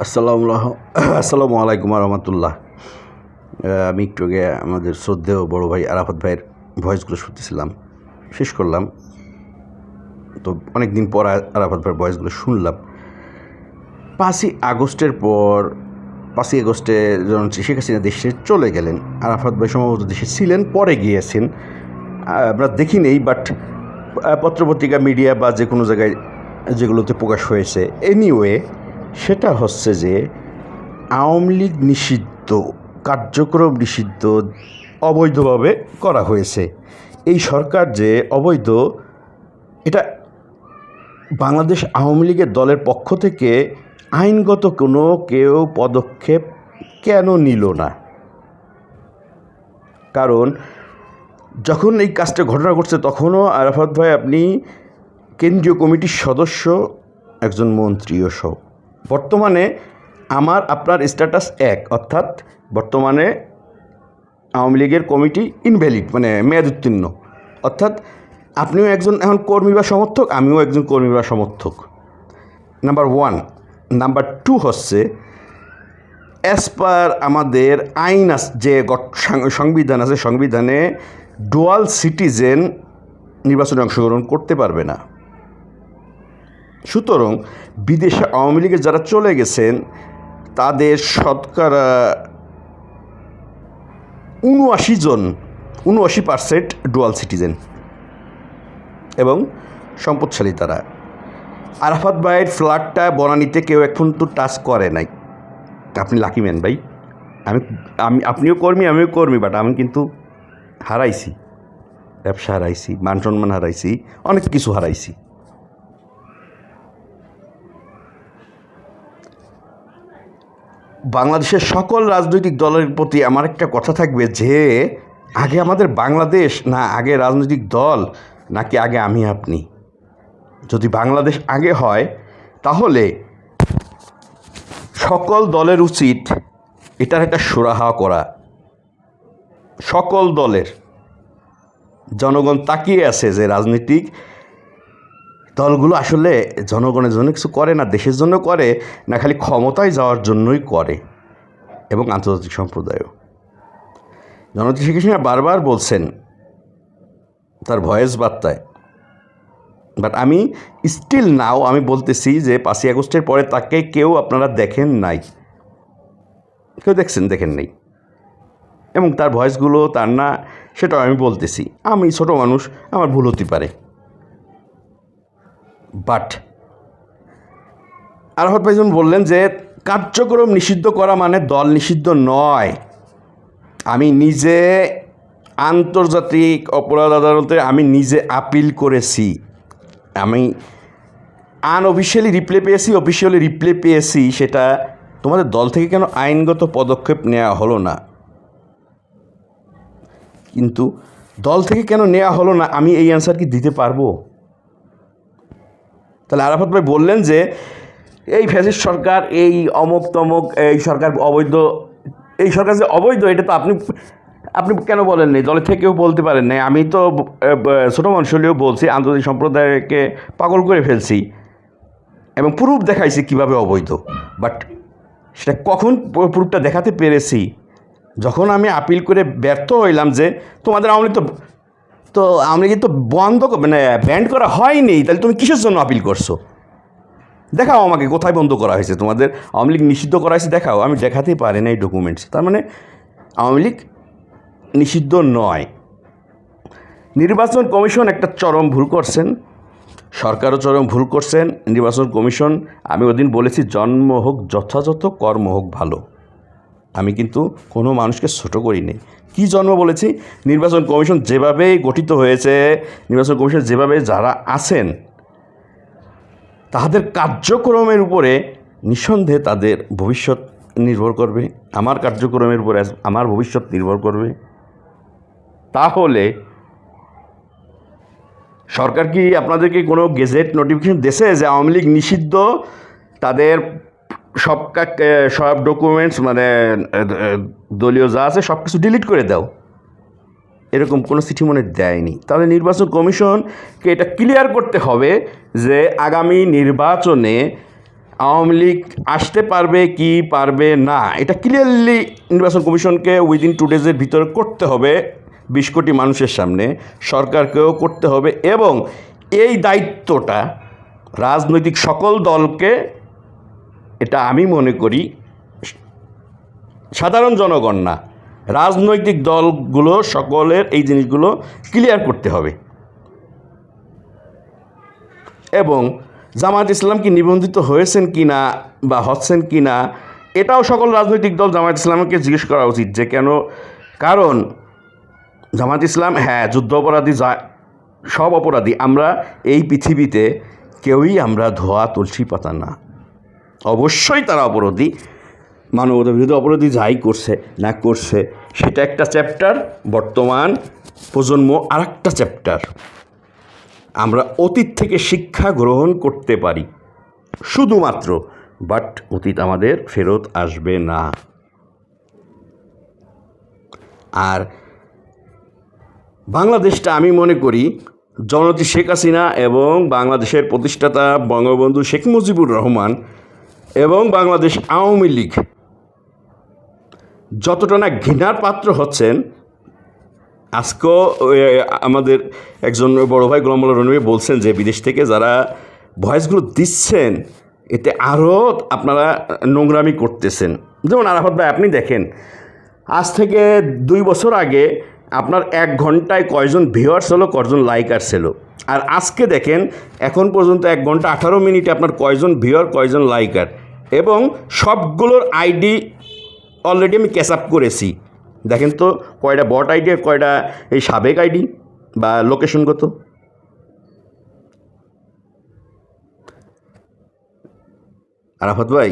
আসসালামু আলাইকুম রহমতুল্লাহ। আমি একটু আগে আমাদের শ্রদ্ধেয় বড় ভাই আরাফাত ভাইয়ের ভয়েসগুলো শুনতেছিলাম, শেষ করলাম। তো অনেক দিন পর আরাফাত ভাইয়ের ভয়েসগুলো শুনলাম। পাঁচই আগস্টের পর, পাঁচই আগস্টে যখন শেখ হাসিনা দেশে চলে গেলেন, আরাফাত ভাই সম্ভবত দেশে ছিলেন, পরে গিয়েছেন। আমরা দেখি নেই বাট পত্রপত্রিকা মিডিয়া বা যে কোনো জায়গায় যেগুলোতে প্রকাশ হয়েছে। এনিওয়ে সেটা হচ্ছে যে আওয়ামী লীগ নিষিদ্ধ, কার্যক্রম নিষিদ্ধ অবৈধভাবে করা হয়েছে। এই সরকার যে অবৈধ, এটা বাংলাদেশ আওয়ামী লীগের দলের পক্ষ থেকে আইনগত কোনো কেউ পদক্ষেপ কেন নিল না? কারণ যখন এই কাজটা ঘটনা ঘটছে, তখনও আরাফাত ভাই আপনি কেন্দ্রীয় কমিটির সদস্য, একজন মন্ত্রীও সব বর্তমানে আমার, আপনার স্ট্যাটাস এক, অর্থাৎ বর্তমানে আওয়ামী লীগের কমিটি ইনভ্যালিড মানে মেয়াদ উত্তীর্ণ। অর্থাৎ আপনিও একজন এখন কর্মী বা সমর্থক, আমিও একজন কর্মী বা সমর্থক। নাম্বার ওয়ান নাম্বার টু হচ্ছে অ্যাজ পার আমাদের আইন আস, যে সংবিধান আছে, সংবিধানে ডুয়াল সিটিজেন নির্বাচনে অংশগ্রহণ করতে পারবে না। সুতরাং বিদেশে আওয়ামী লীগের যারা চলে গেছেন, তাদের শতকরা উনআশি জন, উনআশি পার্সেন্ট ডুয়াল সিটিজেন এবং সম্পদশালী তারা। আরাফাত ভাইয়ের ফ্ল্যাটটা বনানীতে কেউ এখন তো টাচ করে নাই। আপনি লাকি ম্যান ভাই। আমি আমি, আপনিও কর্মী, আমিও কর্মী বাট আমি কিন্তু হারাইছি। ব্যবসা হারাইছি মান সম্মান হারাইছি, অনেক কিছু হারাইছি। বাংলাদেশের সকল রাজনৈতিক দলের প্রতি আমার একটা কথা থাকবে যে, আগে আমাদের বাংলাদেশ না আগে রাজনৈতিক দল, নাকি আগে আমি আপনি? যদি বাংলাদেশ আগে হয়, তাহলে সকল দলের উচিত এটার একটা সুরাহা করা। সকল দলের। জনগণ তাকিয়ে আছে যে রাজনৈতিক দলগুলো আসলে জনগণের জন্য কিছু করে না, দেশের জন্য করে না, খালি ক্ষমতায় যাওয়ার জন্যই করে এবং আন্তর্জাতিক সম্প্রদায়ও। জনতা শেখ বারবার বলছেন, তার ভয়েস বার্তায়, বাট আমি স্টিল নাও আমি বলতেছি যে পাঁচই আগস্টের পরে তাকে কেউ আপনারা দেখেন নাই। কেউ দেখছেন, দেখেন নাই। এবং তার ভয়েসগুলো, তার না, সেটাও আমি বলতেছি। আমি ছোট মানুষ, আমার ভুল হতে পারে। বাট আরহত ভাইজন বললেন যে কার্যক্রম নিষিদ্ধ করা মানে দল নিষিদ্ধ নয়। আমি নিজে আন্তর্জাতিক অপরাধ আদালতে আমি নিজে আপিল করেছি। আমি আনঅফিসিয়ালি রিপ্লে পেয়েছি অফিসিয়ালি রিপ্লে পেয়েছি, সেটা তোমাদের দল থেকে কেন আইনগত পদক্ষেপ নেওয়া হলো না? কিন্তু দল থেকে কেন নেওয়া হলো না? আমি এই অ্যান্সার কি দিতে পারব? তাহলে আরাফাত ভাই বললেন যে, এই ফ্যাসিস্ট সরকার, এই অমুক তমুক, এই সরকার অবৈধ, এই সরকার যে অবৈধ, এটা তো আপনি আপনি কেন বলেন নাই দলের থেকেও বলতে পারেন নাই। আমি তো ছোটো মানুষ হলেও বলছি, আন্তর্জাতিক সম্প্রদায়কে পাগল করে ফেলছি এবং প্রুফ দেখাইছি কীভাবে অবৈধ। বাট সেটা কখন প্রুফটা দেখাতে পেরেছি? যখন আমি আপিল করে ব্যর্থ হইলাম যে, তোমাদের আওয়ামী তো তো আওয়ামী লীগের তো বন্ধ মানে ব্যান্ড করা হয়নি। তাহলে তুমি কিসের জন্য আপিল করছ? দেখাও আমাকে কোথায় বন্ধ করা হয়েছে। তোমাদের আওয়ামী লীগ নিষিদ্ধ করা হয়েছে, দেখাও। আমি দেখাতেই পারি না এই ডকুমেন্টস তার মানে আওয়ামী লীগ নিষিদ্ধ নয়। নির্বাচন কমিশন একটা চরম ভুল করছেন। সরকারও চরম ভুল করছেন। নির্বাচন কমিশন, আমি ওদিন বলেছি, জন্ম হোক যথাযথ, কর্ম হোক ভালো। আমি কিন্তু কোনো মানুষকে ছোট করিনি। কি জন্ম বলেছি? নির্বাচন কমিশন যেভাবে গঠিত হয়েছে, নির্বাচন কমিশন যেভাবে যারা আছেন, তাদের কার্যক্রমের উপরে নিঃসন্দেহে তাদের ভবিষ্যৎ নির্ভর করবে। আমার কার্যক্রমের উপরে আমার ভবিষ্যৎ নির্ভর করবে। তাহলে সরকার কি আপনাদেরকে কোনো গেজেট নোটিফিকেশন দেশে যে আওয়ামী লীগ নিষিদ্ধ? তাদের সব সব ডকুমেন্টস মানে দলীয় যা আছে সব কিছু ডিলিট করে দাও। এরকম কোনো চিঠি মনে দেয়নি। তাহলে নির্বাচন কমিশনকে এটা ক্লিয়ার করতে হবে যে আগামী নির্বাচনে আওয়ামী লীগ আসতে পারবে কি পারবে না। এটা ক্লিয়ারলি নির্বাচন কমিশনকে উইদিন টু ডেজের ভিতরে করতে হবে বিশ কোটি মানুষের সামনে, সরকারকেও করতে হবে এবং এই দায়িত্বটা রাজনৈতিক সকল দলকে এটা আমি মনে করি সাধারণ জনগণ না। রাজনৈতিক দলগুলো, সকলের এই জিনিসগুলো ক্লিয়ার করতে হবে। এবং জামাত ইসলাম কি নিবন্ধিত হয়েছেন কি না বা হচ্ছেন কি না এটাও সকল রাজনৈতিক দল জামাত ইসলামকে জিজ্ঞেস করা উচিত যে কেন? কারণ জামাত ইসলাম হ্যাঁ যুদ্ধ অপরাধী যা, সব অপরাধী। আমরা এই পৃথিবীতে কেউই আমরা ধোয়া, তুলসী পাতা না। অবশ্যই তারা অপরাধী মানবতা বিরোধী অপরাধী যাই করছে, না করছে, সেটা একটা চ্যাপ্টার বর্তমান প্রজন্ম আর একটা চ্যাপ্টার আমরা অতীত থেকে শিক্ষা গ্রহণ করতে পারি, শুধুমাত্র বাট অতীত আমাদের ফেরত আসবে না। আর বাংলাদেশটা আমি মনে করি জনতি শেখ হাসিনা এবং বাংলাদেশের প্রতিষ্ঠাতা বঙ্গবন্ধু শেখ মুজিবুর রহমান এবং বাংলাদেশ আওয়ামী লীগ যতটা না ঘৃণার পাত্র হচ্ছেন, আজকেও আমাদের একজন বড় ভাই গোলামুল্লা রনবী বলছেন যে বিদেশ থেকে যারা ভয়েসগুলো দিচ্ছেন, এতে আরও আপনারা নোংরামি করতেছেন। যেমন আরাফাত ভাই, আপনি দেখেন, আজ থেকে দুই বছর আগে আপনার এক ঘন্টায় কয়জন ভিউয়ার্স হলো, কয়জন লাইকার্স ছিল আর আজকে দেখেন, এখন পর্যন্ত এক ঘণ্টা আঠারো মিনিটে আপনার কয়জন ভিউয়ার কয়জন লাইকার এবং সবগুলোর আইডি অলরেডি আমি ক্যাচ আপ করেছি। দেখেন তো, কয়টা বট আইডি আর কয়টা এই সাবেক আইডি বা লোকেশনগত আরাফাত ভাই,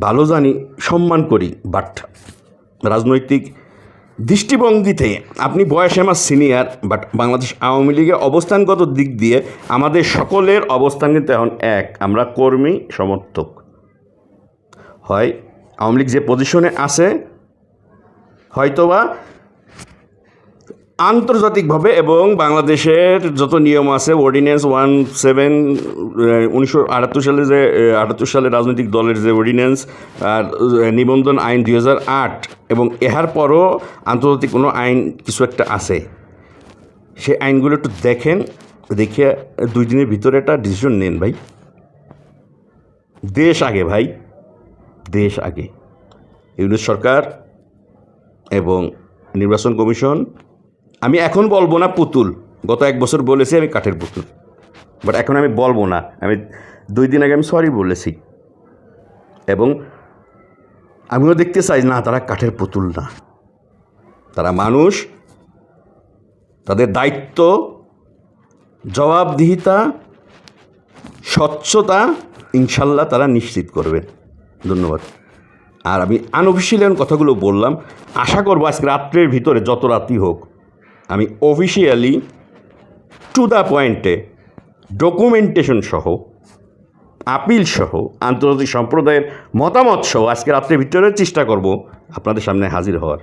ভালো জানি, সম্মান করি বাট রাজনৈতিক দৃষ্টিভঙ্গিতে আপনি বয়সে আমার সিনিয়র বাট বাংলাদেশ আওয়ামী লীগের অবস্থানগত দিক দিয়ে আমাদের সকলের অবস্থান কিন্তু এখন এক। আমরা কর্মী, সমর্থক। হয়। আওয়ামী লীগ যে পজিশনে আছে, হয়তোবা আন্তর্জাতিকভাবে এবং বাংলাদেশের যত নিয়ম আছে অর্ডিন্যান্স ওয়ান সেভেন উনিশশো আটাত্তর সালে যে আটাত্তর সালে রাজনৈতিক দলের যে অর্ডিন্যান্স আর নিবন্ধন আইন দুই আট, এবং এহার পরও আন্তর্জাতিক কোনো আইন কিছু একটা আছে। সেই আইনগুলো একটু দেখেন দেখে দুই দিনের ভিতরে একটা ডিসিশন নেন ভাই। দেশ আগে ভাই। দেশ আগে। ইউনিট সরকার এবং নির্বাচন কমিশন, আমি এখন বলব না পুতুল। গত এক বছর বলেছি আমি কাঠের পুতুল। বাট এখন আমি বলব না। আমি দুই দিন আগে আমি সরি বলেছি। এবং আমিও দেখতে চাই, না, তারা কাঠের পুতুল না। তারা মানুষ, তাদের দায়িত্ব, জবাবদিহিতা, স্বচ্ছতা, ইনশাল্লাহ তারা নিশ্চিত করবেন। ধন্যবাদ। আর আমি আনঅফিসিয়াল কথাগুলো বললাম, আশা করব আজকে রাত্রের ভিতরে যত রাতই হোক, আমি অফিসিয়ালি টু দ্য পয়েন্টে ডকুমেন্টেশন সহ আপিল সহ, আন্তর্জাতিক সম্প্রদায়ের মতামত সহ আজকে রাত্রের ভিতরে চেষ্টা করব আপনাদের সামনে হাজির হওয়ার।